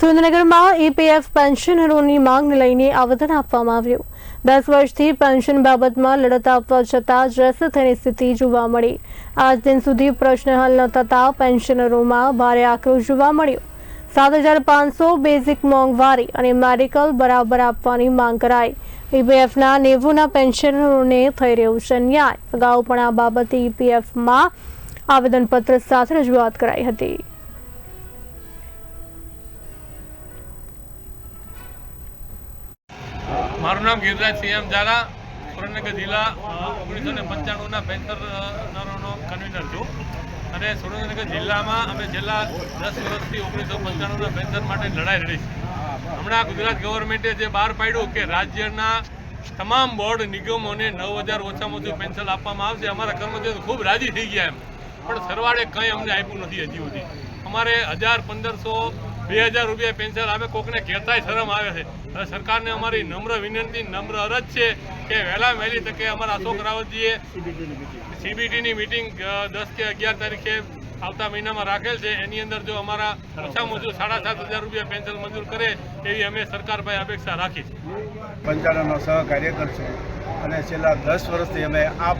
સુરેન્દ્રનગરમાં ઈપીએફ પેન્શનરોની માંગને લઈને આવેદન આપવામાં આવ્યું. દસ વર્ષથી પેન્શન બાબતમાં લડત આપવા છતાં ગ્રસ્ત થયેલી સ્થિતિ જોવા મળી. આજ દિન સુધી પ્રશ્ન હલ ન થતાં પેન્શનરોમાં ભારે આક્રોશ જોવા મળ્યો. સાત હજાર પાંચસો બેઝિક મોંઘવારી અને મેડિકલ બરાબર આપવાની માંગ કરાઈ. ઈપીએફના નેવુંના પેન્શનરોને થઈ રહ્યું છે ન્યાય. અગાઉ પણ આ બાબતે ઈપીએફમાં આવેદનપત્ર સાથે રજૂઆત કરાઈ હતી. મારું નામ ગિરિરાજ સીએમ ઝાલા સુરેન્દ્રનગર જિલ્લા, ઓગણીસો ને પંચાણુંના પેન્શનરોનો કન્વીનર છું. અને સુરેન્દ્રનગર જિલ્લામાં અમે છેલ્લા દસ વર્ષથી ઓગણીસો પંચાણુંના પેન્શન માટે લડાઈ લડી છે. હમણાં ગુજરાત ગવર્મેન્ટે જે બહાર પાડ્યું કે રાજ્યના તમામ બોર્ડ નિગમોને નવ હજાર ઓછામાં ઓછું પેન્શન આપવામાં આવશે, અમારા કર્મચારીઓ ખૂબ રાજી થઈ ગયા એમ. પણ સરવાળે કંઈ અમને આપ્યું નથી હજી સુધી. અમારે હજાર પંદરસો બે હજાર રૂપિયા પેન્શન આપે કોકને કહેતાય શરમ આવે છે. અને સરકારને અમારી નમ્ર વિનંતી, નમ્ર અરજ છે કે વહેલા વહેલી તકે અમારા અશોક રાવતજીએ સીબીટીની મિટિંગ દસ કે અગિયાર તારીખે આવતા મહિનામાં રાખેલ છે. એની અંદર જો અમારા ઓછામાં ઓછું સાડા સાત હજાર રૂપિયા પેન્શન મંજૂર કરે, એવી અમે સરકાર પાસે અપેક્ષા રાખી છે. પંચાણુંનો સહકાર્યકર છે અને છેલ્લા દસ વર્ષથી અમે આ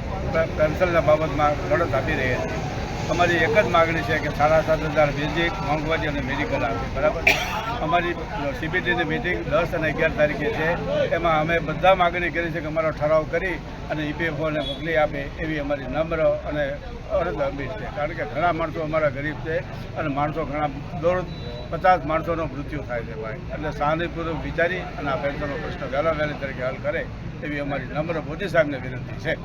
પેન્શનના બાબતમાં લડત આપી રહ્યા છીએ. અમારી એક જ માગણી છે કે સાડા સાત હજાર બેઝિક મોંઘવારી અને મેડિકલ આપે, બરાબર? અમારી સીબીટીની મિટિંગ દસ અને અગિયાર તારીખે છે. એમાં અમે બધા માગણી કરી છે કે અમારો ઠરાવ કરી અને ઈપીએફઓને મોકલી આપે એવી અમારી નમ્ર અને અરજ અમીર છે. કારણ કે ઘણા માણસો અમારા ગરીબ છે અને માણસો ઘણા દોઢ પચાસ માણસોનો મૃત્યુ થાય છે ભાઈ. એટલે સહાનુભૂતિપૂર્વક વિચારી અને આ પેન્શનનો પ્રશ્ન વહેલા વહેલી તરીકે હલ કરે એવી અમારી નમ્ર મોદી સાહેબને વિનંતી છે.